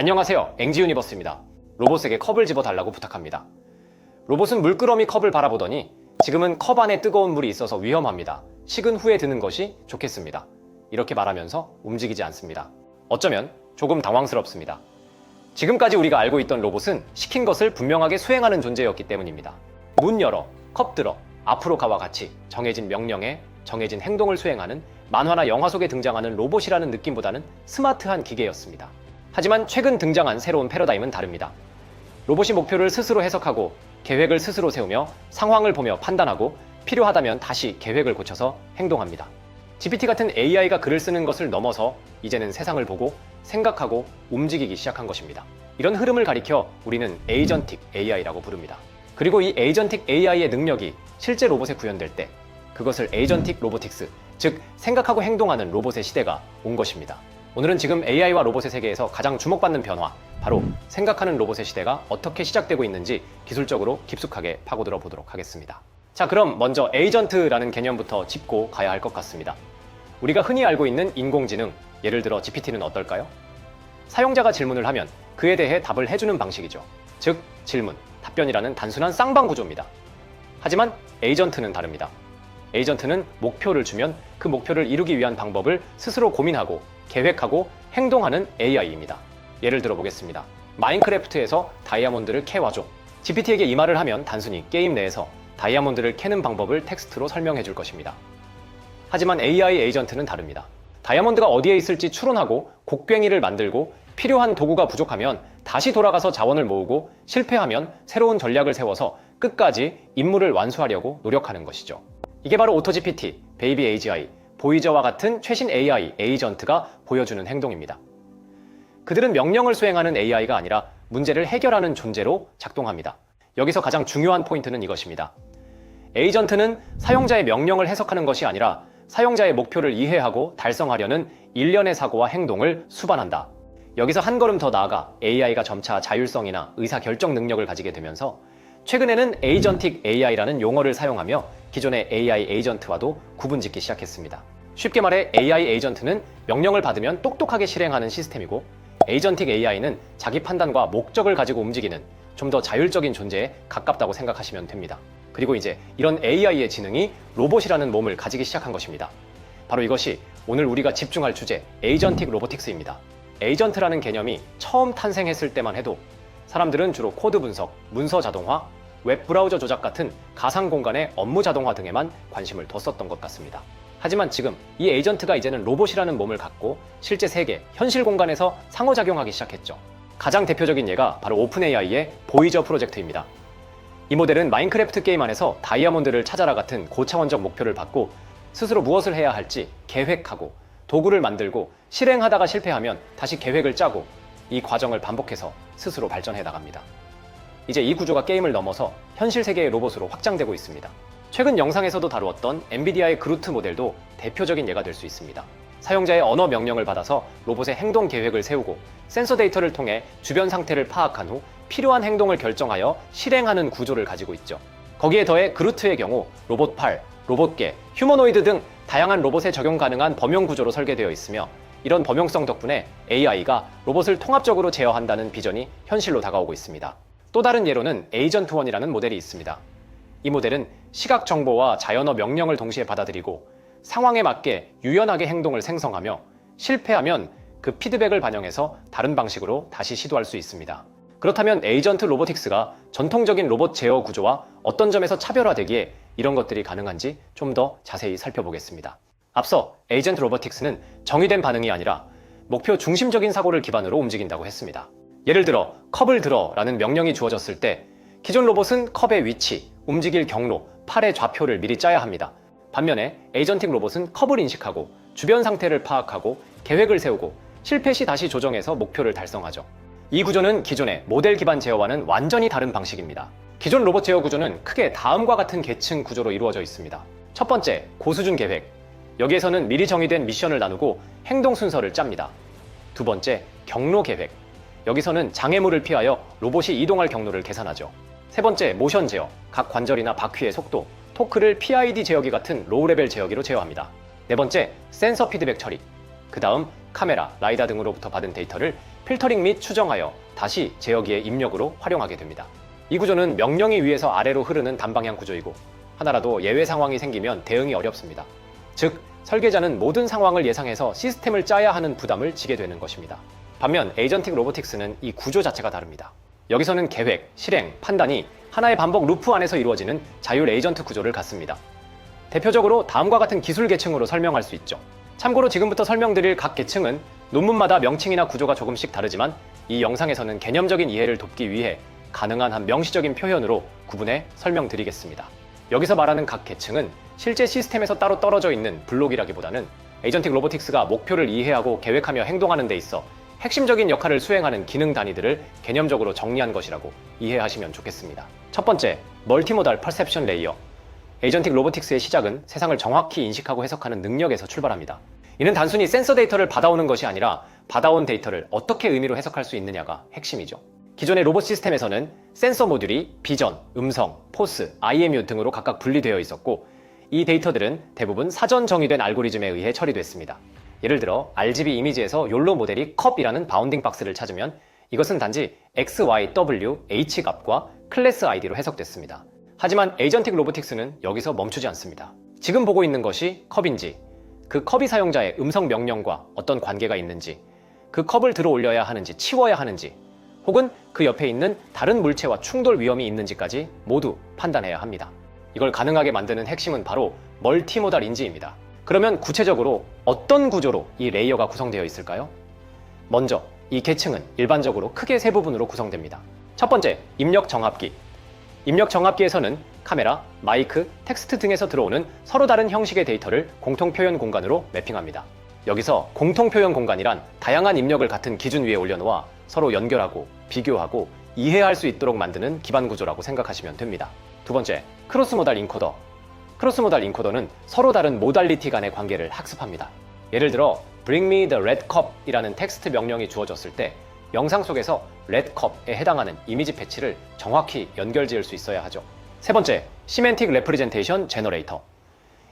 안녕하세요. 앵지 유니버스입니다. 로봇에게 컵을 집어 달라고 부탁합니다. 로봇은 물끄러미 컵을 바라보더니 지금은 컵 안에 뜨거운 물이 있어서 위험합니다. 식은 후에 드는 것이 좋겠습니다. 이렇게 말하면서 움직이지 않습니다. 어쩌면 조금 당황스럽습니다. 지금까지 우리가 알고 있던 로봇은 시킨 것을 분명하게 수행하는 존재였기 때문입니다. 문 열어, 컵 들어, 앞으로 가와 같이 정해진 명령에 정해진 행동을 수행하는 만화나 영화 속에 등장하는 로봇이라는 느낌보다는 스마트한 기계였습니다. 하지만 최근 등장한 새로운 패러다임은 다릅니다. 로봇이 목표를 스스로 해석하고 계획을 스스로 세우며 상황을 보며 판단하고 필요하다면 다시 계획을 고쳐서 행동합니다. GPT 같은 AI가 글을 쓰는 것을 넘어서 이제는 세상을 보고 생각하고 움직이기 시작한 것입니다. 이런 흐름을 가리켜 우리는 에이전틱 AI라고 부릅니다. 그리고 이 에이전틱 AI의 능력이 실제 로봇에 구현될 때 그것을 에이전틱 로보틱스, 즉 생각하고 행동하는 로봇의 시대가 온 것입니다. 오늘은 지금 AI와 로봇의 세계에서 가장 주목받는 변화, 바로 생각하는 로봇의 시대가 어떻게 시작되고 있는지 기술적으로 깊숙하게 파고들어 보도록 하겠습니다. 자, 그럼 먼저 에이전트라는 개념부터 짚고 가야 할 것 같습니다. 우리가 흔히 알고 있는 인공지능, 예를 들어 GPT는 어떨까요? 사용자가 질문을 하면 그에 대해 답을 해주는 방식이죠. 즉, 질문, 답변이라는 단순한 쌍방 구조입니다. 하지만 에이전트는 다릅니다. 에이전트는 목표를 주면 그 목표를 이루기 위한 방법을 스스로 고민하고 계획하고 행동하는 AI입니다. 예를 들어 보겠습니다. 마인크래프트에서 다이아몬드를 캐와줘. GPT에게 이 말을 하면 단순히 게임 내에서 다이아몬드를 캐는 방법을 텍스트로 설명해 줄 것입니다. 하지만 AI 에이전트는 다릅니다. 다이아몬드가 어디에 있을지 추론하고 곡괭이를 만들고 필요한 도구가 부족하면 다시 돌아가서 자원을 모으고 실패하면 새로운 전략을 세워서 끝까지 임무를 완수하려고 노력하는 것이죠. 이게 바로 오토GPT, 베이비 AGI, 보이저와 같은 최신 AI 에이전트가 보여주는 행동입니다. 그들은 명령을 수행하는 AI가 아니라 문제를 해결하는 존재로 작동합니다. 여기서 가장 중요한 포인트는 이것입니다. 에이전트는 사용자의 명령을 해석하는 것이 아니라 사용자의 목표를 이해하고 달성하려는 일련의 사고와 행동을 수반한다. 여기서 한 걸음 더 나아가 AI가 점차 자율성이나 의사결정 능력을 가지게 되면서 최근에는 에이전틱 AI라는 용어를 사용하며 기존의 AI 에이전트와도 구분짓기 시작했습니다. 쉽게 말해 AI 에이전트는 명령을 받으면 똑똑하게 실행하는 시스템이고 에이전틱 AI는 자기 판단과 목적을 가지고 움직이는 좀 더 자율적인 존재에 가깝다고 생각하시면 됩니다. 그리고 이제 이런 AI의 지능이 로봇이라는 몸을 가지기 시작한 것입니다. 바로 이것이 오늘 우리가 집중할 주제 에이전틱 로보틱스입니다. 에이전트라는 개념이 처음 탄생했을 때만 해도 사람들은 주로 코드 분석, 문서 자동화, 웹 브라우저 조작 같은 가상 공간의 업무 자동화 등에만 관심을 뒀었던 것 같습니다. 하지만 지금 이 에이전트가 이제는 로봇이라는 몸을 갖고 실제 세계, 현실 공간에서 상호작용하기 시작했죠. 가장 대표적인 예가 바로 오픈 AI의 보이저 프로젝트입니다. 이 모델은 마인크래프트 게임 안에서 다이아몬드를 찾아라 같은 고차원적 목표를 받고 스스로 무엇을 해야 할지 계획하고 도구를 만들고 실행하다가 실패하면 다시 계획을 짜고 이 과정을 반복해서 스스로 발전해 나갑니다. 이제 이 구조가 게임을 넘어서 현실 세계의 로봇으로 확장되고 있습니다. 최근 영상에서도 다루었던 엔비디아의 그루트 모델도 대표적인 예가 될 수 있습니다. 사용자의 언어 명령을 받아서 로봇의 행동 계획을 세우고 센서 데이터를 통해 주변 상태를 파악한 후 필요한 행동을 결정하여 실행하는 구조를 가지고 있죠. 거기에 더해 그루트의 경우 로봇 팔, 로봇개, 휴머노이드 등 다양한 로봇에 적용 가능한 범용 구조로 설계되어 있으며 이런 범용성 덕분에 AI가 로봇을 통합적으로 제어한다는 비전이 현실로 다가오고 있습니다. 또 다른 예로는 에이전트 원이라는 모델이 있습니다. 이 모델은 시각 정보와 자연어 명령을 동시에 받아들이고 상황에 맞게 유연하게 행동을 생성하며 실패하면 그 피드백을 반영해서 다른 방식으로 다시 시도할 수 있습니다. 그렇다면 에이전트 로보틱스가 전통적인 로봇 제어 구조와 어떤 점에서 차별화되기에 이런 것들이 가능한지 좀 더 자세히 살펴보겠습니다. 앞서 에이전트 로보틱스는 정의된 반응이 아니라 목표 중심적인 사고를 기반으로 움직인다고 했습니다. 예를 들어 컵을 들어 라는 명령이 주어졌을 때 기존 로봇은 컵의 위치, 움직일 경로, 팔의 좌표를 미리 짜야 합니다. 반면에 에이전틱 로봇은 컵을 인식하고 주변 상태를 파악하고 계획을 세우고 실패 시 다시 조정해서 목표를 달성하죠. 이 구조는 기존의 모델 기반 제어와는 완전히 다른 방식입니다. 기존 로봇 제어 구조는 크게 다음과 같은 계층 구조로 이루어져 있습니다. 첫 번째, 고수준 계획. 여기에서는 미리 정의된 미션을 나누고 행동 순서를 짭니다. 두 번째, 경로 계획. 여기서는 장애물을 피하여 로봇이 이동할 경로를 계산하죠. 세 번째, 모션 제어. 각 관절이나 바퀴의 속도, 토크를 PID 제어기 같은 로우 레벨 제어기로 제어합니다. 네 번째, 센서 피드백 처리. 그 다음 카메라, 라이다 등으로부터 받은 데이터를 필터링 및 추정하여 다시 제어기의 입력으로 활용하게 됩니다. 이 구조는 명령이 위에서 아래로 흐르는 단방향 구조이고 하나라도 예외 상황이 생기면 대응이 어렵습니다. 즉, 설계자는 모든 상황을 예상해서 시스템을 짜야 하는 부담을 지게 되는 것입니다. 반면 에이전틱 로보틱스는 이 구조 자체가 다릅니다. 여기서는 계획, 실행, 판단이 하나의 반복 루프 안에서 이루어지는 자율 에이전트 구조를 갖습니다. 대표적으로 다음과 같은 기술 계층으로 설명할 수 있죠. 참고로 지금부터 설명드릴 각 계층은 논문마다 명칭이나 구조가 조금씩 다르지만 이 영상에서는 개념적인 이해를 돕기 위해 가능한 한 명시적인 표현으로 구분해 설명드리겠습니다. 여기서 말하는 각 계층은 실제 시스템에서 따로 떨어져 있는 블록이라기보다는 에이전틱 로보틱스가 목표를 이해하고 계획하며 행동하는 데 있어 핵심적인 역할을 수행하는 기능 단위들을 개념적으로 정리한 것이라고 이해하시면 좋겠습니다. 첫 번째, 멀티모달 퍼셉션 레이어. 에이전틱 로보틱스의 시작은 세상을 정확히 인식하고 해석하는 능력에서 출발합니다. 이는 단순히 센서 데이터를 받아오는 것이 아니라 받아온 데이터를 어떻게 의미로 해석할 수 있느냐가 핵심이죠. 기존의 로봇 시스템에서는 센서 모듈이 비전, 음성, 포스, IMU 등으로 각각 분리되어 있었고 이 데이터들은 대부분 사전 정의된 알고리즘에 의해 처리됐습니다. 예를 들어 RGB 이미지에서 욜로 모델이 컵이라는 바운딩 박스를 찾으면 이것은 단지 X, Y, W, H 값과 클래스 아이디로 해석됐습니다. 하지만 에이전틱 로보틱스는 여기서 멈추지 않습니다. 지금 보고 있는 것이 컵인지, 그 컵이 사용자의 음성 명령과 어떤 관계가 있는지, 그 컵을 들어 올려야 하는지 치워야 하는지, 혹은 그 옆에 있는 다른 물체와 충돌 위험이 있는지까지 모두 판단해야 합니다. 이걸 가능하게 만드는 핵심은 바로 멀티모달 인지입니다. 그러면 구체적으로 어떤 구조로 이 레이어가 구성되어 있을까요? 먼저 이 계층은 일반적으로 크게 세 부분으로 구성됩니다. 첫 번째, 입력 정합기. 입력 정합기에서는 카메라, 마이크, 텍스트 등에서 들어오는 서로 다른 형식의 데이터를 공통 표현 공간으로 매핑합니다. 여기서 공통 표현 공간이란 다양한 입력을 같은 기준 위에 올려놓아 서로 연결하고 비교하고 이해할 수 있도록 만드는 기반 구조라고 생각하시면 됩니다. 두 번째, 크로스 모달 인코더. 크로스 모달 인코더는 서로 다른 모달리티 간의 관계를 학습합니다. 예를 들어 Bring me the red cup 이라는 텍스트 명령이 주어졌을 때 영상 속에서 red cup에 해당하는 이미지 패치를 정확히 연결 지을 수 있어야 하죠. 세 번째, 시멘틱 레프리젠테이션 제너레이터.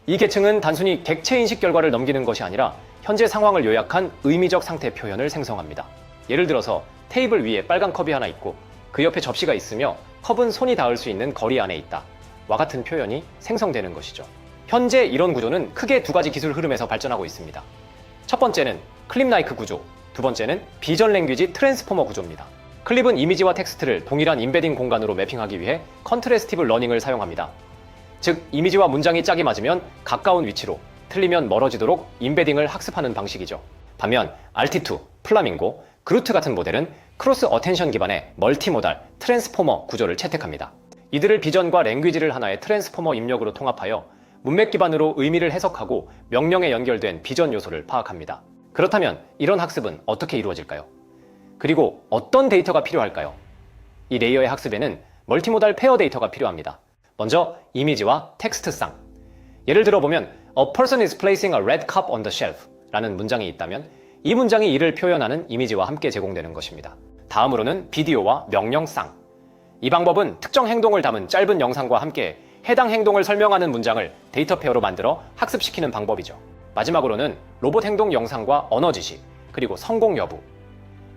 이 계층은 단순히 객체 인식 결과를 넘기는 것이 아니라 현재 상황을 요약한 의미적 상태 표현을 생성합니다. 예를 들어서 테이블 위에 빨간 컵이 하나 있고 그 옆에 접시가 있으며 컵은 손이 닿을 수 있는 거리 안에 있다. 와 같은 표현이 생성되는 것이죠. 현재 이런 구조는 크게 두 가지 기술 흐름에서 발전하고 있습니다. 첫 번째는 클립 라이크 구조, 두 번째는 비전 랭귀지 트랜스포머 구조입니다. 클립은 이미지와 텍스트를 동일한 임베딩 공간으로 매핑하기 위해 컨트레스티브 러닝을 사용합니다. 즉, 이미지와 문장이 짝이 맞으면 가까운 위치로, 틀리면 멀어지도록 임베딩을 학습하는 방식이죠. 반면 알티투, 플라밍고, 그루트 같은 모델은 크로스 어텐션 기반의 멀티모달, 트랜스포머 구조를 채택합니다. 이들을 비전과 랭귀지를 하나의 트랜스포머 입력으로 통합하여 문맥 기반으로 의미를 해석하고 명령에 연결된 비전 요소를 파악합니다. 그렇다면 이런 학습은 어떻게 이루어질까요? 그리고 어떤 데이터가 필요할까요? 이 레이어의 학습에는 멀티모달 페어 데이터가 필요합니다. 먼저 이미지와 텍스트상. 예를 들어 보면 A person is placing a red cup on the shelf 라는 문장이 있다면 이 문장이 이를 표현하는 이미지와 함께 제공되는 것입니다. 다음으로는 비디오와 명령상. 이 방법은 특정 행동을 담은 짧은 영상과 함께 해당 행동을 설명하는 문장을 데이터 페어로 만들어 학습시키는 방법이죠. 마지막으로는 로봇 행동 영상과 언어 지시, 그리고 성공 여부.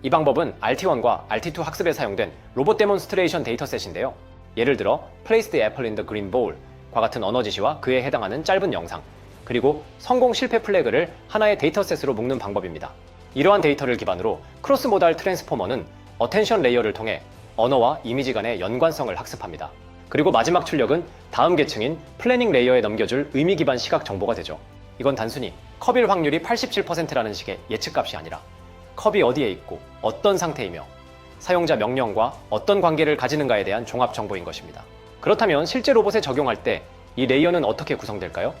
이 방법은 RT1과 RT2 학습에 사용된 로봇 데몬스트레이션 데이터셋인데요. 예를 들어 Place the apple in the green bowl 과 같은 언어 지시와 그에 해당하는 짧은 영상, 그리고 성공 실패 플래그를 하나의 데이터셋으로 묶는 방법입니다. 이러한 데이터를 기반으로 크로스 모달 트랜스포머는 어텐션 레이어를 통해 언어와 이미지 간의 연관성을 학습합니다. 그리고 마지막 출력은 다음 계층인 플래닝 레이어에 넘겨줄 의미 기반 시각 정보가 되죠. 이건 단순히 컵일 확률이 87%라는 식의 예측값이 아니라 컵이 어디에 있고 어떤 상태이며 사용자 명령과 어떤 관계를 가지는가에 대한 종합 정보인 것입니다. 그렇다면 실제 로봇에 적용할 때 이 레이어는 어떻게 구성될까요?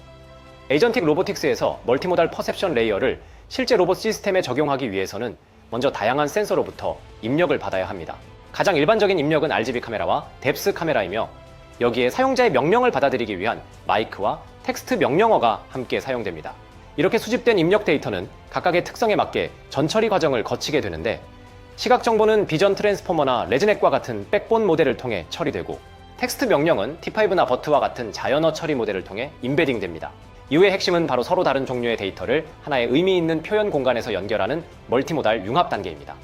에이전틱 로보틱스에서 멀티모달 퍼셉션 레이어를 실제 로봇 시스템에 적용하기 위해서는 먼저 다양한 센서로부터 입력을 받아야 합니다. 가장 일반적인 입력은 RGB 카메라와 뎁스 카메라이며 여기에 사용자의 명령을 받아들이기 위한 마이크와 텍스트 명령어가 함께 사용됩니다. 이렇게 수집된 입력 데이터는 각각의 특성에 맞게 전처리 과정을 거치게 되는데 시각 정보는 비전 트랜스포머나 레즈넷과 같은 백본 모델을 통해 처리되고 텍스트 명령은 T5나 버트와 같은 자연어 처리 모델을 통해 임베딩 됩니다. 이후의 핵심은 바로 서로 다른 종류의 데이터를 하나의 의미 있는 표현 공간에서 연결하는 멀티모달 융합 단계입니다.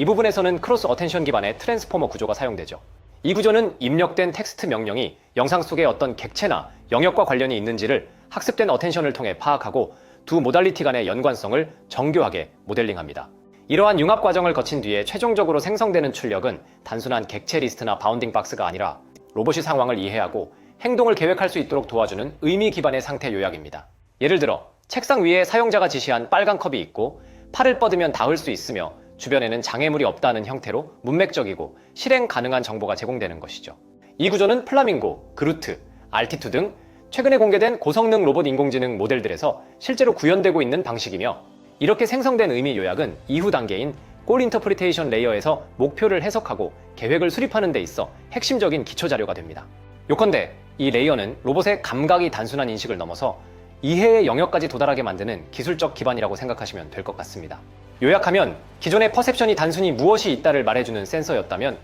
이 부분에서는 크로스 어텐션 기반의 트랜스포머 구조가 사용되죠. 이 구조는 입력된 텍스트 명령이 영상 속에 어떤 객체나 영역과 관련이 있는지를 학습된 어텐션을 통해 파악하고 두 모달리티 간의 연관성을 정교하게 모델링합니다. 이러한 융합 과정을 거친 뒤에 최종적으로 생성되는 출력은 단순한 객체 리스트나 바운딩 박스가 아니라 로봇이 상황을 이해하고 행동을 계획할 수 있도록 도와주는 의미 기반의 상태 요약입니다. 예를 들어 책상 위에 사용자가 지시한 빨간 컵이 있고 팔을 뻗으면 닿을 수 있으며 주변에는 장애물이 없다는 형태로 문맥적이고 실행 가능한 정보가 제공되는 것이죠. 이 구조는 플라밍고, 그루트, 알티투 등 최근에 공개된 고성능 로봇 인공지능 모델들에서 실제로 구현되고 있는 방식이며 이렇게 생성된 의미 요약은 이후 단계인 골 인터프리테이션 레이어에서 목표를 해석하고 계획을 수립하는 데 있어 핵심적인 기초 자료가 됩니다. 요컨대 이 레이어는 로봇의 감각이 단순한 인식을 넘어서 이해의 영역까지 도달하게 만드는 기술적 기반이라고 생각하시면 될 것 같습니다. 요약하면 기존의 퍼셉션이 단순히 무엇이 있다를 말해주는 센서였다면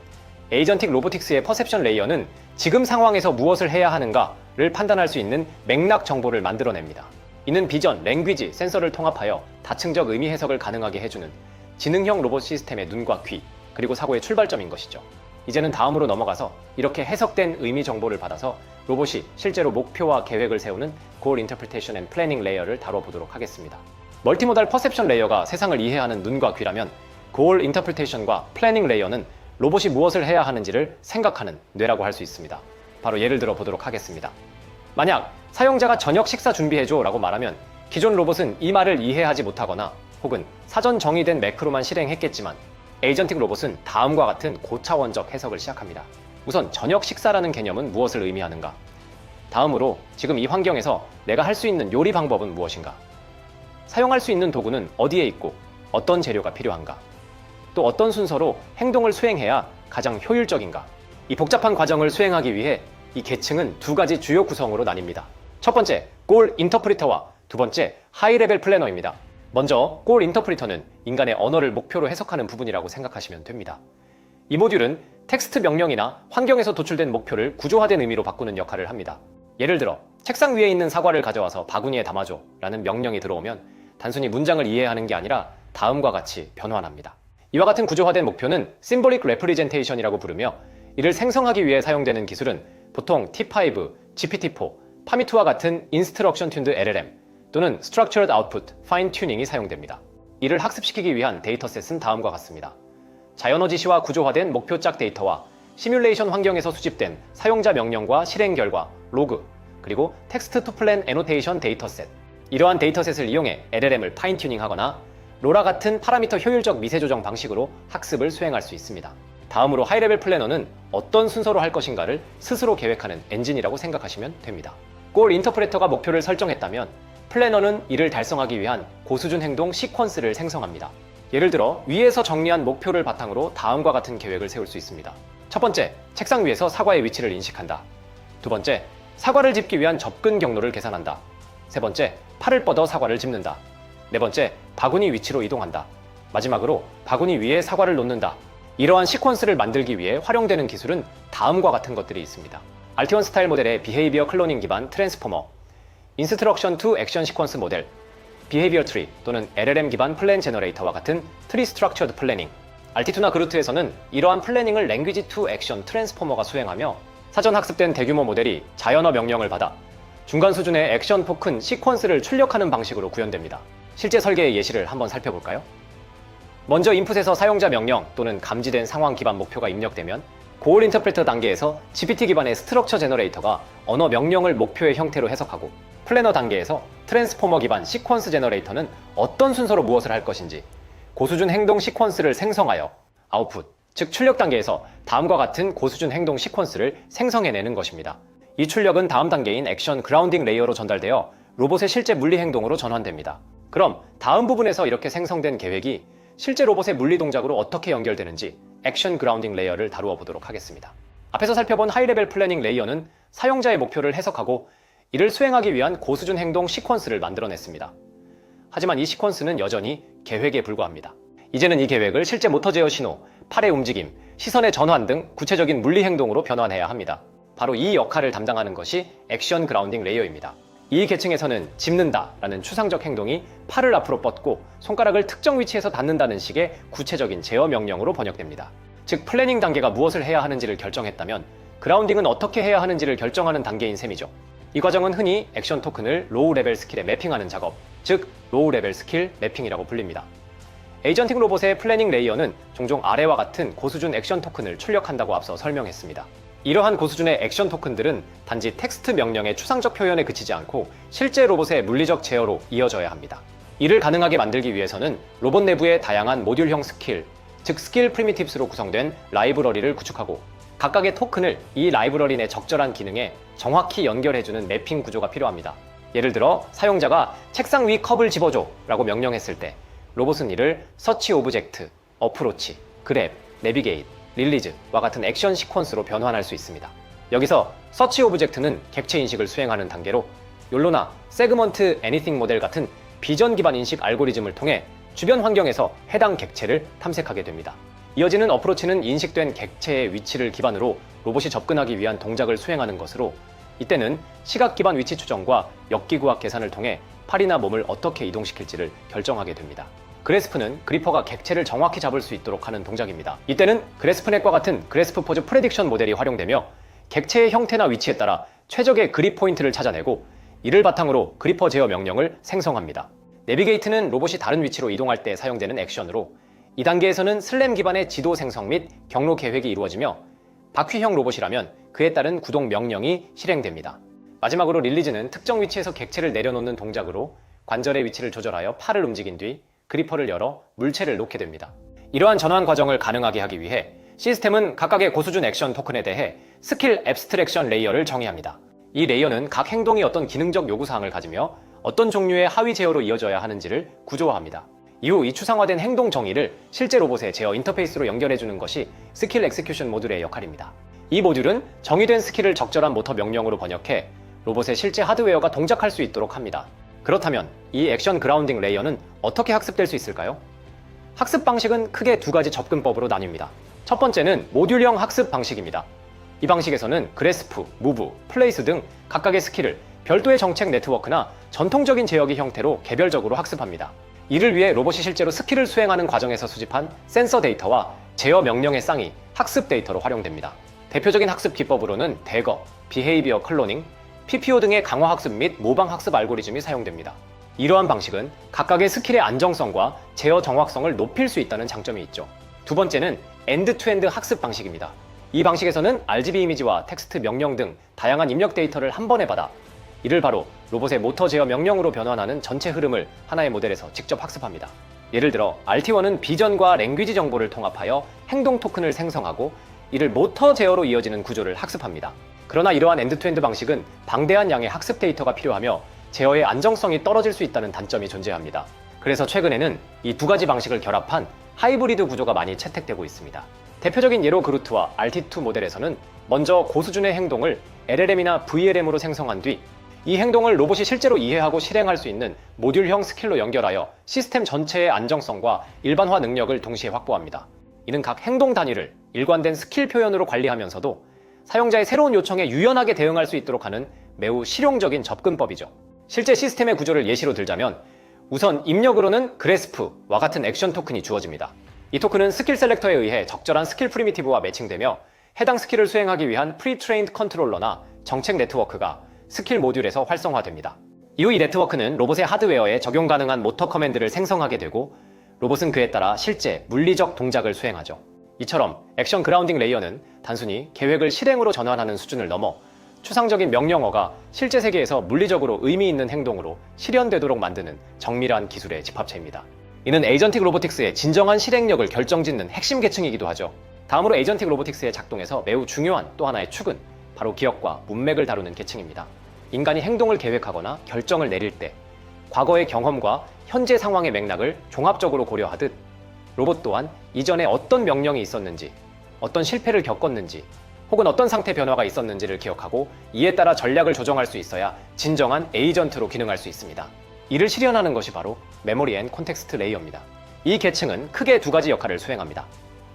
에이전틱 로보틱스의 퍼셉션 레이어는 지금 상황에서 무엇을 해야 하는가를 판단할 수 있는 맥락 정보를 만들어냅니다. 이는 비전, 랭귀지, 센서를 통합하여 다층적 의미 해석을 가능하게 해주는 지능형 로봇 시스템의 눈과 귀, 그리고 사고의 출발점인 것이죠. 이제는 다음으로 넘어가서 이렇게 해석된 의미 정보를 받아서 로봇이 실제로 목표와 계획을 세우는 Goal Interpretation and Planning 레이어를 다뤄보도록 하겠습니다. 멀티모달 퍼셉션 레이어가 세상을 이해하는 눈과 귀라면 Goal Interpretation과 Planning 레이어는 로봇이 무엇을 해야 하는지를 생각하는 뇌라고 할 수 있습니다. 바로 예를 들어 보도록 하겠습니다. 만약 사용자가 저녁 식사 준비해줘 라고 말하면 기존 로봇은 이 말을 이해하지 못하거나 혹은 사전 정의된 매크로만 실행했겠지만 에이전틱 로봇은 다음과 같은 고차원적 해석을 시작합니다. 우선 저녁 식사라는 개념은 무엇을 의미하는가? 다음으로 지금 이 환경에서 내가 할 수 있는 요리 방법은 무엇인가? 사용할 수 있는 도구는 어디에 있고 어떤 재료가 필요한가? 또 어떤 순서로 행동을 수행해야 가장 효율적인가? 이 복잡한 과정을 수행하기 위해 이 계층은 두 가지 주요 구성으로 나뉩니다. 첫 번째, 골 인터프리터와 두 번째, 하이 레벨 플래너입니다. 먼저 골 인터프리터는 인간의 언어를 목표로 해석하는 부분이라고 생각하시면 됩니다. 이 모듈은 텍스트 명령이나 환경에서 도출된 목표를 구조화된 의미로 바꾸는 역할을 합니다. 예를 들어 책상 위에 있는 사과를 가져와서 바구니에 담아줘 라는 명령이 들어오면 단순히 문장을 이해하는 게 아니라 다음과 같이 변환합니다. 이와 같은 구조화된 목표는 Symbolic Representation이라고 부르며 이를 생성하기 위해 사용되는 기술은 보통 T5, GPT-4, 파미2와 같은 Instruction Tuned LLM 또는 Structured Output, Fine Tuning이 사용됩니다. 이를 학습시키기 위한 데이터셋은 다음과 같습니다. 자연어 지시와 구조화된 목표짝 데이터와 시뮬레이션 환경에서 수집된 사용자 명령과 실행 결과, 로그, 그리고 텍스트 투 플랜 애노테이션 데이터셋. 이러한 데이터셋을 이용해 LLM을 파인 튜닝하거나 로라 같은 파라미터 효율적 미세 조정 방식으로 학습을 수행할 수 있습니다. 다음으로 하이레벨 플래너는 어떤 순서로 할 것인가를 스스로 계획하는 엔진이라고 생각하시면 됩니다. 골 인터프레터가 목표를 설정했다면 플래너는 이를 달성하기 위한 고수준 행동 시퀀스를 생성합니다. 예를 들어 위에서 정리한 목표를 바탕으로 다음과 같은 계획을 세울 수 있습니다. 첫 번째, 책상 위에서 사과의 위치를 인식한다. 두 번째, 사과를 짚기 위한 접근 경로를 계산한다. 세 번째, 팔을 뻗어 사과를 짚는다. 네 번째, 바구니 위치로 이동한다. 마지막으로 바구니 위에 사과를 놓는다. 이러한 시퀀스를 만들기 위해 활용되는 기술은 다음과 같은 것들이 있습니다. 알티원 스타일 모델의 비헤이비어 클로닝 기반 트랜스포머, 인스트럭션 투 액션 시퀀스 모델, 비헤이비어 트리 또는 LLM 기반 플랜 제너레이터와 같은 트리 스트럭처드 플래닝, 알티투나 그루트에서는 이러한 플래닝을 랭귀지 투 액션 트랜스포머가 수행하며 사전 학습된 대규모 모델이 자연어 명령을 받아 중간 수준의 액션 포큰 시퀀스를 출력하는 방식으로 구현됩니다. 실제 설계의 예시를 한번 살펴볼까요? 먼저 인풋에서 사용자 명령 또는 감지된 상황 기반 목표가 입력되면 고올 인터프레터 단계에서 GPT 기반의 스트럭처 제너레이터가 언어 명령을 목표의 형태로 해석하고 플래너 단계에서 트랜스포머 기반 시퀀스 제너레이터는 어떤 순서로 무엇을 할 것인지 고수준 행동 시퀀스를 생성하여 아웃풋, 즉 출력 단계에서 다음과 같은 고수준 행동 시퀀스를 생성해내는 것입니다. 이 출력은 다음 단계인 액션 그라운딩 레이어로 전달되어 로봇의 실제 물리 행동으로 전환됩니다. 그럼 다음 부분에서 이렇게 생성된 계획이 실제 로봇의 물리 동작으로 어떻게 연결되는지 액션 그라운딩 레이어를 다루어 보도록 하겠습니다. 앞에서 살펴본 하이레벨 플래닝 레이어는 사용자의 목표를 해석하고 이를 수행하기 위한 고수준 행동 시퀀스를 만들어냈습니다. 하지만 이 시퀀스는 여전히 계획에 불과합니다. 이제는 이 계획을 실제 모터 제어 신호, 팔의 움직임, 시선의 전환 등 구체적인 물리 행동으로 변환해야 합니다. 바로 이 역할을 담당하는 것이 액션 그라운딩 레이어입니다. 이 계층에서는 짚는다라는 추상적 행동이 팔을 앞으로 뻗고 손가락을 특정 위치에서 닿는다는 식의 구체적인 제어 명령으로 번역됩니다. 즉 플래닝 단계가 무엇을 해야 하는지를 결정했다면 그라운딩은 어떻게 해야 하는지를 결정하는 단계인 셈이죠. 이 과정은 흔히 액션 토큰을 로우 레벨 스킬에 매핑하는 작업, 즉 로우 레벨 스킬 매핑이라고 불립니다. 에이전팅 로봇의 플래닝 레이어는 종종 아래와 같은 고수준 액션 토큰을 출력한다고 앞서 설명했습니다. 이러한 고수준의 액션 토큰들은 단지 텍스트 명령의 추상적 표현에 그치지 않고 실제 로봇의 물리적 제어로 이어져야 합니다. 이를 가능하게 만들기 위해서는 로봇 내부의 다양한 모듈형 스킬, 즉 스킬 프리미티브스로 구성된 라이브러리를 구축하고 각각의 토큰을 이 라이브러리 내 적절한 기능에 정확히 연결해주는 매핑 구조가 필요합니다. 예를 들어 사용자가 책상 위 컵을 집어줘 라고 명령했을 때 로봇은 이를 서치 오브젝트, 어프로치, 그랩, 내비게이트, 릴리즈와 같은 액션 시퀀스로 변환할 수 있습니다. 여기서 서치 오브젝트는 객체 인식을 수행하는 단계로 욜로나 세그먼트 애니띵 모델 같은 비전 기반 인식 알고리즘을 통해 주변 환경에서 해당 객체를 탐색하게 됩니다. 이어지는 어프로치는 인식된 객체의 위치를 기반으로 로봇이 접근하기 위한 동작을 수행하는 것으로 이때는 시각 기반 위치 추정과 역기구학 계산을 통해 팔이나 몸을 어떻게 이동시킬지를 결정하게 됩니다. 그래스프는 그리퍼가 객체를 정확히 잡을 수 있도록 하는 동작입니다. 이때는 그래스프넷과 같은 그래스프 포즈 프레딕션 모델이 활용되며 객체의 형태나 위치에 따라 최적의 그립 포인트를 찾아내고 이를 바탕으로 그리퍼 제어 명령을 생성합니다. 내비게이트는 로봇이 다른 위치로 이동할 때 사용되는 액션으로 이 단계에서는 슬램 기반의 지도 생성 및 경로 계획이 이루어지며 바퀴형 로봇이라면 그에 따른 구동 명령이 실행됩니다. 마지막으로 릴리즈는 특정 위치에서 객체를 내려놓는 동작으로 관절의 위치를 조절하여 팔을 움직인 뒤 그리퍼를 열어 물체를 놓게 됩니다. 이러한 전환 과정을 가능하게 하기 위해 시스템은 각각의 고수준 액션 토큰에 대해 스킬 앱스트랙션 레이어를 정의합니다. 이 레이어는 각 행동이 어떤 기능적 요구사항을 가지며 어떤 종류의 하위 제어로 이어져야 하는지를 구조화합니다. 이후 이 추상화된 행동 정의를 실제 로봇의 제어 인터페이스로 연결해주는 것이 스킬 엑스큐션 모듈의 역할입니다. 이 모듈은 정의된 스킬을 적절한 모터 명령으로 번역해 로봇의 실제 하드웨어가 동작할 수 있도록 합니다. 그렇다면 이 액션 그라운딩 레이어는 어떻게 학습될 수 있을까요? 학습 방식은 크게 두 가지 접근법으로 나뉩니다. 첫 번째는 모듈형 학습 방식입니다. 이 방식에서는 그래스프, 무브, 플레이스 등 각각의 스킬을 별도의 정책 네트워크나 전통적인 제어기 형태로 개별적으로 학습합니다. 이를 위해 로봇이 실제로 스킬을 수행하는 과정에서 수집한 센서 데이터와 제어 명령의 쌍이 학습 데이터로 활용됩니다. 대표적인 학습 기법으로는 대거, 비헤이비어 클로닝, PPO 등의 강화 학습 및 모방 학습 알고리즘이 사용됩니다. 이러한 방식은 각각의 스킬의 안정성과 제어 정확성을 높일 수 있다는 장점이 있죠. 두 번째는 엔드-투-엔드 학습 방식입니다. 이 방식에서는 RGB 이미지와 텍스트 명령 등 다양한 입력 데이터를 한 번에 받아 이를 바로 로봇의 모터 제어 명령으로 변환하는 전체 흐름을 하나의 모델에서 직접 학습합니다. 예를 들어 RT1은 비전과 랭귀지 정보를 통합하여 행동 토큰을 생성하고 이를 모터 제어로 이어지는 구조를 학습합니다. 그러나 이러한 엔드투엔드 방식은 방대한 양의 학습 데이터가 필요하며 제어의 안정성이 떨어질 수 있다는 단점이 존재합니다. 그래서 최근에는 이 두 가지 방식을 결합한 하이브리드 구조가 많이 채택되고 있습니다. 대표적인 예로 그루트와 RT2 모델에서는 먼저 고수준의 행동을 LLM이나 VLM으로 생성한 뒤 이 행동을 로봇이 실제로 이해하고 실행할 수 있는 모듈형 스킬로 연결하여 시스템 전체의 안정성과 일반화 능력을 동시에 확보합니다. 이는 각 행동 단위를 일관된 스킬 표현으로 관리하면서도 사용자의 새로운 요청에 유연하게 대응할 수 있도록 하는 매우 실용적인 접근법이죠. 실제 시스템의 구조를 예시로 들자면 우선 입력으로는 그래스프와 같은 액션 토큰이 주어집니다. 이 토큰은 스킬 셀렉터에 의해 적절한 스킬 프리미티브와 매칭되며 해당 스킬을 수행하기 위한 프리트레인드 컨트롤러나 정책 네트워크가 스킬 모듈에서 활성화됩니다. 이후 이 네트워크는 로봇의 하드웨어에 적용 가능한 모터 커맨드를 생성하게 되고 로봇은 그에 따라 실제 물리적 동작을 수행하죠. 이처럼 액션 그라운딩 레이어는 단순히 계획을 실행으로 전환하는 수준을 넘어 추상적인 명령어가 실제 세계에서 물리적으로 의미 있는 행동으로 실현되도록 만드는 정밀한 기술의 집합체입니다. 이는 에이전틱 로보틱스의 진정한 실행력을 결정짓는 핵심 계층이기도 하죠. 다음으로 에이전틱 로보틱스의 작동에서 매우 중요한 또 하나의 축은 바로 기억과 문맥을 다루는 계층입니다. 인간이 행동을 계획하거나 결정을 내릴 때 과거의 경험과 현재 상황의 맥락을 종합적으로 고려하듯 로봇 또한 이전에 어떤 명령이 있었는지, 어떤 실패를 겪었는지, 혹은 어떤 상태 변화가 있었는지를 기억하고 이에 따라 전략을 조정할 수 있어야 진정한 에이전트로 기능할 수 있습니다. 이를 실현하는 것이 바로 메모리 앤 콘텍스트 레이어입니다. 이 계층은 크게 두 가지 역할을 수행합니다.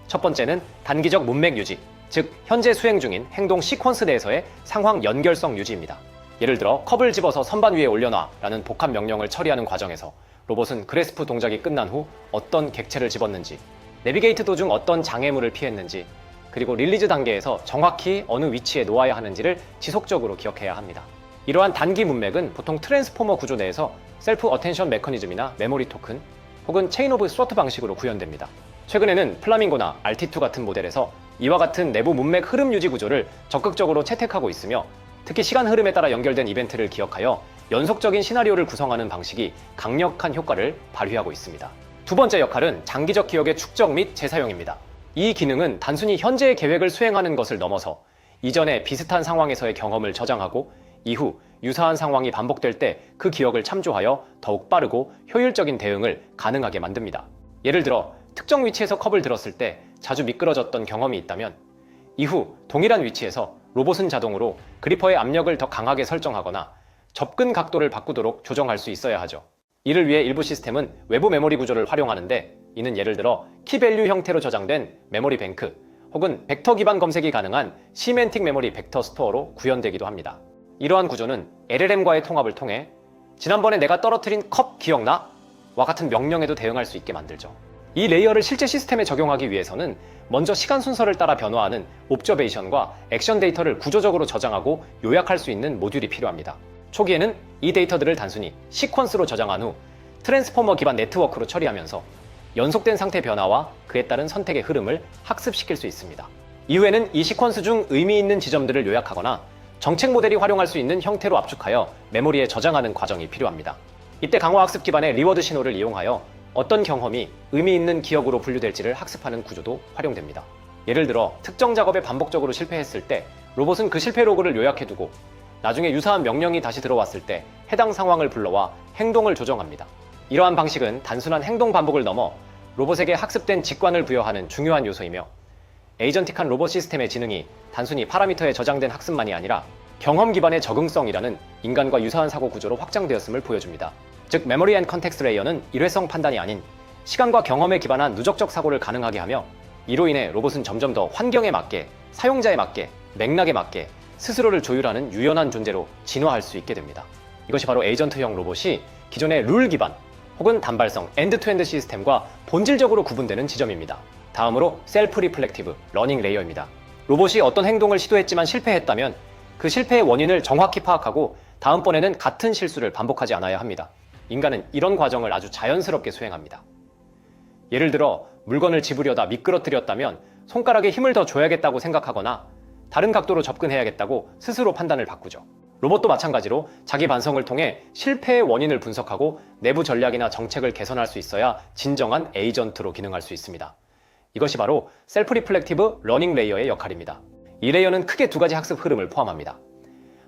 첫 번째는 단기적 문맥 유지, 즉 현재 수행 중인 행동 시퀀스 내에서의 상황 연결성 유지입니다. 예를 들어 컵을 집어서 선반 위에 올려놔 라는 복합 명령을 처리하는 과정에서 로봇은 그래스프 동작이 끝난 후 어떤 객체를 집었는지 내비게이트 도중 어떤 장애물을 피했는지 그리고 릴리즈 단계에서 정확히 어느 위치에 놓아야 하는지를 지속적으로 기억해야 합니다. 이러한 단기 문맥은 보통 트랜스포머 구조 내에서 셀프 어텐션 메커니즘이나 메모리 토큰 혹은 체인 오브 소트 방식으로 구현됩니다. 최근에는 플라밍고나 RT2 같은 모델에서 이와 같은 내부 문맥 흐름 유지 구조를 적극적으로 채택하고 있으며 특히 시간 흐름에 따라 연결된 이벤트를 기억하여 연속적인 시나리오를 구성하는 방식이 강력한 효과를 발휘하고 있습니다. 두 번째 역할은 장기적 기억의 축적 및 재사용입니다. 이 기능은 단순히 현재의 계획을 수행하는 것을 넘어서 이전에 비슷한 상황에서의 경험을 저장하고 이후 유사한 상황이 반복될 때 그 기억을 참조하여 더욱 빠르고 효율적인 대응을 가능하게 만듭니다. 예를 들어 특정 위치에서 컵을 들었을 때 자주 미끄러졌던 경험이 있다면 이후 동일한 위치에서 로봇은 자동으로 그리퍼의 압력을 더 강하게 설정하거나 접근 각도를 바꾸도록 조정할 수 있어야 하죠. 이를 위해 일부 시스템은 외부 메모리 구조를 활용하는데 이는 예를 들어 키밸류 형태로 저장된 메모리 뱅크 혹은 벡터 기반 검색이 가능한 시멘틱 메모리 벡터 스토어로 구현되기도 합니다. 이러한 구조는 LLM과의 통합을 통해 지난번에 내가 떨어뜨린 컵 기억나? 와 같은 명령에도 대응할 수 있게 만들죠. 이 레이어를 실제 시스템에 적용하기 위해서는 먼저 시간 순서를 따라 변화하는 옵저베이션과 액션 데이터를 구조적으로 저장하고 요약할 수 있는 모듈이 필요합니다. 초기에는 이 데이터들을 단순히 시퀀스로 저장한 후 트랜스포머 기반 네트워크로 처리하면서 연속된 상태 변화와 그에 따른 선택의 흐름을 학습시킬 수 있습니다. 이후에는 이 시퀀스 중 의미 있는 지점들을 요약하거나 정책 모델이 활용할 수 있는 형태로 압축하여 메모리에 저장하는 과정이 필요합니다. 이때 강화 학습 기반의 리워드 신호를 이용하여 어떤 경험이 의미 있는 기억으로 분류될지를 학습하는 구조도 활용됩니다. 예를 들어 특정 작업에 반복적으로 실패했을 때 로봇은 그 실패 로그를 요약해두고 나중에 유사한 명령이 다시 들어왔을 때 해당 상황을 불러와 행동을 조정합니다. 이러한 방식은 단순한 행동 반복을 넘어 로봇에게 학습된 직관을 부여하는 중요한 요소이며 에이전틱한 로봇 시스템의 지능이 단순히 파라미터에 저장된 학습만이 아니라 경험 기반의 적응성이라는 인간과 유사한 사고 구조로 확장되었음을 보여줍니다. 즉 메모리 앤 컨텍스트 레이어는 일회성 판단이 아닌 시간과 경험에 기반한 누적적 사고를 가능하게 하며 이로 인해 로봇은 점점 더 환경에 맞게 사용자에 맞게 맥락에 맞게 스스로를 조율하는 유연한 존재로 진화할 수 있게 됩니다. 이것이 바로 에이전트형 로봇이 기존의 룰 기반 혹은 단발성 엔드투엔드 시스템과 본질적으로 구분되는 지점입니다. 다음으로 셀프 리플렉티브 러닝 레이어입니다. 로봇이 어떤 행동을 시도했지만 실패했다면 그 실패의 원인을 정확히 파악하고 다음번에는 같은 실수를 반복하지 않아야 합니다. 인간은 이런 과정을 아주 자연스럽게 수행합니다. 예를 들어 물건을 집으려다 미끄러뜨렸다면 손가락에 힘을 더 줘야겠다고 생각하거나 다른 각도로 접근해야겠다고 스스로 판단을 바꾸죠. 로봇도 마찬가지로 자기 반성을 통해 실패의 원인을 분석하고 내부 전략이나 정책을 개선할 수 있어야 진정한 에이전트로 기능할 수 있습니다. 이것이 바로 셀프 리플렉티브 러닝 레이어의 역할입니다. 이 레이어는 크게 두 가지 학습 흐름을 포함합니다.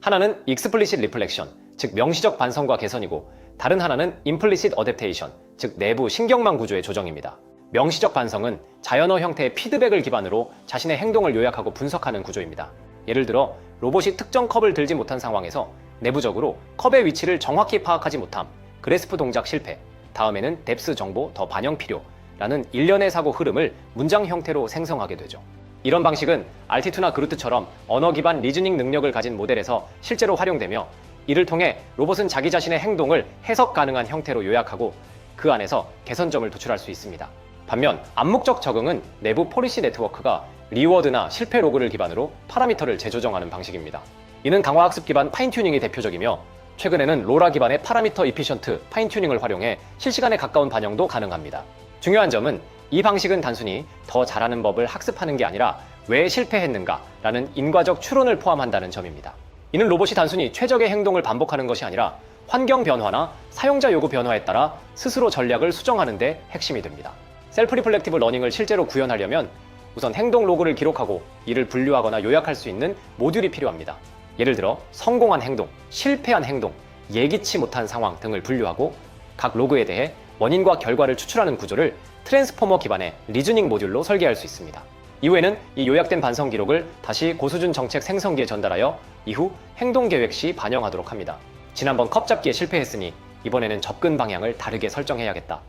하나는 익스플리시 리플렉션, 즉 명시적 반성과 개선이고 다른 하나는 임플리시 어댑테이션, 즉 내부 신경망 구조의 조정입니다. 명시적 반성은 자연어 형태의 피드백을 기반으로 자신의 행동을 요약하고 분석하는 구조입니다. 예를 들어 로봇이 특정 컵을 들지 못한 상황에서 내부적으로 컵의 위치를 정확히 파악하지 못함, 그래스프 동작 실패, 다음에는 뎁스 정보 더 반영 필요 라는 일련의 사고 흐름을 문장 형태로 생성하게 되죠. 이런 방식은 RT2나 그루트처럼 언어 기반 리즈닝 능력을 가진 모델에서 실제로 활용되며 이를 통해 로봇은 자기 자신의 행동을 해석 가능한 형태로 요약하고 그 안에서 개선점을 도출할 수 있습니다. 반면 암묵적 적응은 내부 폴리시 네트워크가 리워드나 실패 로그를 기반으로 파라미터를 재조정하는 방식입니다. 이는 강화학습 기반 파인튜닝이 대표적이며 최근에는 로라 기반의 파라미터 이피션트 파인튜닝을 활용해 실시간에 가까운 반영도 가능합니다. 중요한 점은 이 방식은 단순히 더 잘하는 법을 학습하는 게 아니라 왜 실패했는가라는 인과적 추론을 포함한다는 점입니다. 이는 로봇이 단순히 최적의 행동을 반복하는 것이 아니라 환경 변화나 사용자 요구 변화에 따라 스스로 전략을 수정하는 데 핵심이 됩니다. 셀프 리플렉티브 러닝을 실제로 구현하려면 우선 행동 로그를 기록하고 이를 분류하거나 요약할 수 있는 모듈이 필요합니다. 예를 들어 성공한 행동, 실패한 행동, 예기치 못한 상황 등을 분류하고 각 로그에 대해 원인과 결과를 추출하는 구조를 트랜스포머 기반의 리즈닝 모듈로 설계할 수 있습니다. 이후에는 이 요약된 반성 기록을 다시 고수준 정책 생성기에 전달하여 이후 행동 계획 시 반영하도록 합니다. 지난번 컵 잡기에 실패했으니 이번에는 접근 방향을 다르게 설정해야겠다.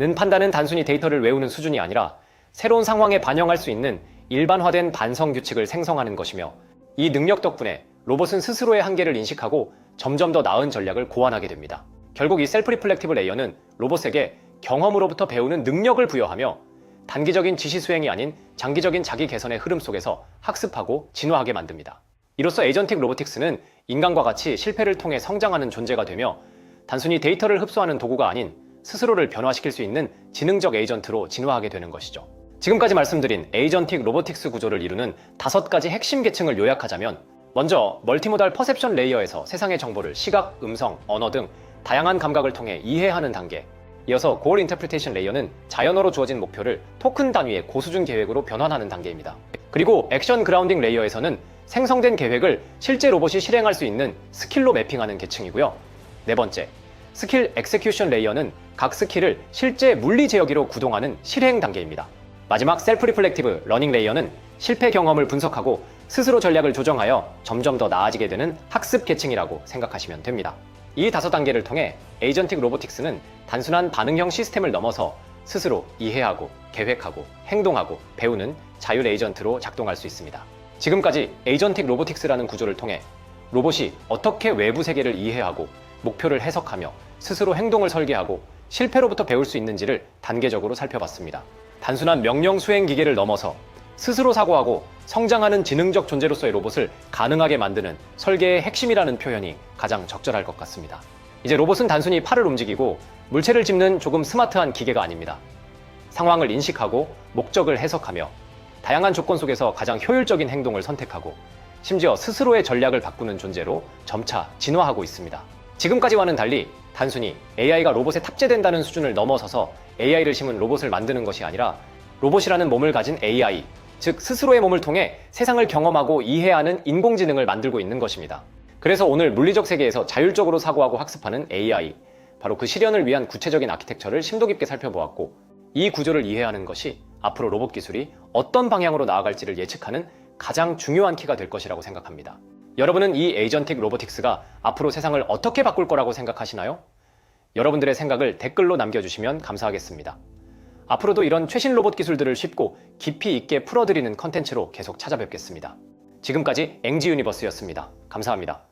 는 판단은 단순히 데이터를 외우는 수준이 아니라 새로운 상황에 반영할 수 있는 일반화된 반성 규칙을 생성하는 것이며 이 능력 덕분에 로봇은 스스로의 한계를 인식하고 점점 더 나은 전략을 고안하게 됩니다. 결국 이 셀프 리플렉티브 레이어는 로봇에게 경험으로부터 배우는 능력을 부여하며 단기적인 지시 수행이 아닌 장기적인 자기 개선의 흐름 속에서 학습하고 진화하게 만듭니다. 이로써 에이전틱 로보틱스는 인간과 같이 실패를 통해 성장하는 존재가 되며 단순히 데이터를 흡수하는 도구가 아닌 스스로를 변화시킬 수 있는 지능적 에이전트로 진화하게 되는 것이죠. 지금까지 말씀드린 에이전틱 로보틱스 구조를 이루는 다섯 가지 핵심 계층을 요약하자면 먼저 멀티모달 퍼셉션 레이어에서 세상의 정보를 시각, 음성, 언어 등 다양한 감각을 통해 이해하는 단계 이어서 고올 인터프리테이션 레이어는 자연어로 주어진 목표를 토큰 단위의 고수준 계획으로 변환하는 단계입니다. 그리고 액션 그라운딩 레이어에서는 생성된 계획을 실제 로봇이 실행할 수 있는 스킬로 매핑하는 계층이고요. 네 번째, 스킬 엑세큐션 레이어는 각 스킬을 실제 물리 제어기로 구동하는 실행 단계입니다. 마지막 셀프 리플렉티브 러닝 레이어는 실패 경험을 분석하고 스스로 전략을 조정하여 점점 더 나아지게 되는 학습 계층이라고 생각하시면 됩니다. 이 다섯 단계를 통해 에이전틱 로보틱스는 단순한 반응형 시스템을 넘어서 스스로 이해하고 계획하고 행동하고 배우는 자율 에이전트로 작동할 수 있습니다. 지금까지 에이전틱 로보틱스라는 구조를 통해 로봇이 어떻게 외부 세계를 이해하고 목표를 해석하며 스스로 행동을 설계하고 실패로부터 배울 수 있는지를 단계적으로 살펴봤습니다. 단순한 명령 수행 기계를 넘어서 스스로 사고하고 성장하는 지능적 존재로서의 로봇을 가능하게 만드는 설계의 핵심이라는 표현이 가장 적절할 것 같습니다. 이제 로봇은 단순히 팔을 움직이고 물체를 짚는 조금 스마트한 기계가 아닙니다. 상황을 인식하고 목적을 해석하며 다양한 조건 속에서 가장 효율적인 행동을 선택하고 심지어 스스로의 전략을 바꾸는 존재로 점차 진화하고 있습니다. 지금까지와는 달리 단순히 AI가 로봇에 탑재된다는 수준을 넘어서서 AI를 심은 로봇을 만드는 것이 아니라 로봇이라는 몸을 가진 AI, 즉 스스로의 몸을 통해 세상을 경험하고 이해하는 인공지능을 만들고 있는 것입니다. 그래서 오늘 물리적 세계에서 자율적으로 사고하고 학습하는 AI, 바로 그 실현을 위한 구체적인 아키텍처를 심도 깊게 살펴보았고 이 구조를 이해하는 것이 앞으로 로봇 기술이 어떤 방향으로 나아갈지를 예측하는 가장 중요한 키가 될 것이라고 생각합니다. 여러분은 이 에이전틱 로보틱스가 앞으로 세상을 어떻게 바꿀 거라고 생각하시나요? 여러분들의 생각을 댓글로 남겨주시면 감사하겠습니다. 앞으로도 이런 최신 로봇 기술들을 쉽고 깊이 있게 풀어드리는 컨텐츠로 계속 찾아뵙겠습니다. 지금까지 앵지 유니버스였습니다. 감사합니다.